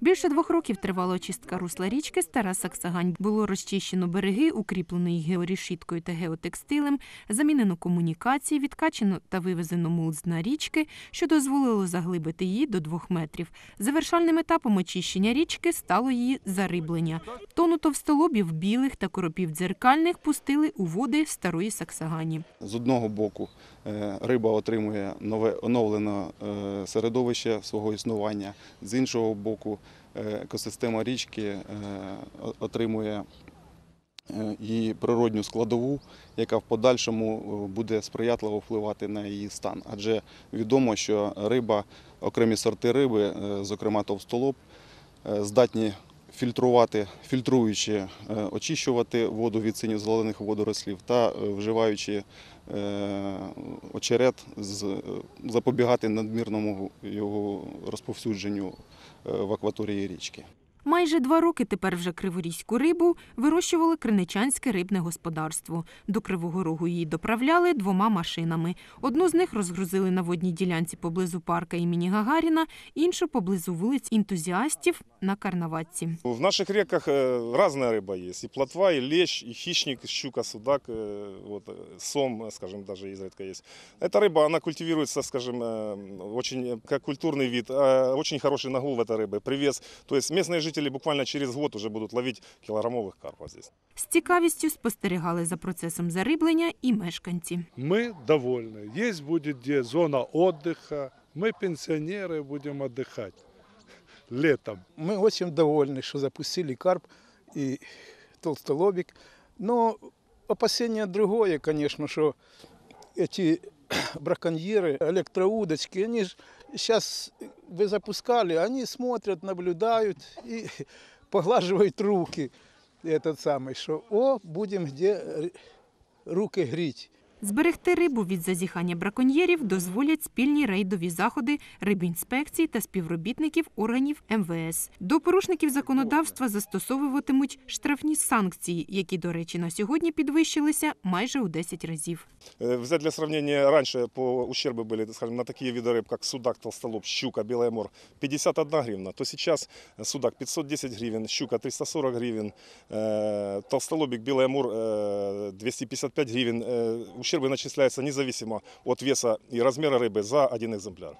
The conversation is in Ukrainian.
Більше двох років тривала очистка русла річки Стара Саксагань. Було розчищено береги, укріплено їх георішіткою та геотекстилем, замінено комунікації, відкачено та вивезено мул з дна річки, що дозволило заглибити її до двох метрів. Завершальним етапом очищення річки стало її зариблення. Тону товстолобів білих та коропів дзеркальних пустили у води Старої Саксагані. З одного боку е, риба отримує нове оновлене середовище свого існування, з іншого боку екосистема річки е, отримує е, її природню складову, яка в подальшому е, буде сприятливо впливати на її стан. Адже відомо, що риба, окремі сорти риби, е, зокрема товстолоб, е, здатні фільтрувати, фільтруючи, е, очищувати воду від синьо-зелених водорослів та е, вживаючи е, очерет, запобігати надмірному його розповсюдженню в акваторії річки. Майже два роки тепер вже криворізьку рибу вирощували Криничанське рибне господарство. До Кривого Рогу її доправляли двома машинами. Одну з них розгрузили на водній ділянці поблизу парка імені Гагаріна, іншу поблизу вулиць ентузіастів на Карнаватці. В наших реках э, разная рыба есть. И плотва, и лещ, и хищник, щука, судак, э, вот, э, сом, э, скажем, даже изредка есть. Эта рыба, она культивируется, скажем, э, очень э, как культурный вид. э, Очень хороший нагул в этой рыбы, привес. То есть местные жители буквально через год уже будут ловить килограммовых карпов здесь. З цікавістю спостерігали за процесом зариблення і мешканці. Мы довольны. Есть будет где зона отдыха. Мы пенсионеры будем отдыхать летом. Мы очень довольны, что запустили карп и толстолобик. Но опасение другое, конечно, что эти браконьеры, электроудочки, они же сейчас вы запускали, они смотрят, наблюдают и поглаживают руки. Этот самый, что о, будем где р- руки греть. Зберегти рибу від зазіхання браконьєрів дозволять спільні рейдові заходи рибінспекції та співробітників органів МВС. До порушників законодавства застосовуватимуть штрафні санкції, які, до речі, на сьогодні підвищилися майже у 10 разів. Э, Взять для сравнения, раньше по ущербы были, скажем, на такие виды рыб, как судак, толстолоб, щука, белый мор, 51 гривна, то сейчас судак 510 гривен, щука 340 гривен, э, толстолобик, белый мор э, 255 гривен. Э, Ущербы начисляются независимо от веса и размера рыбы за один экземпляр.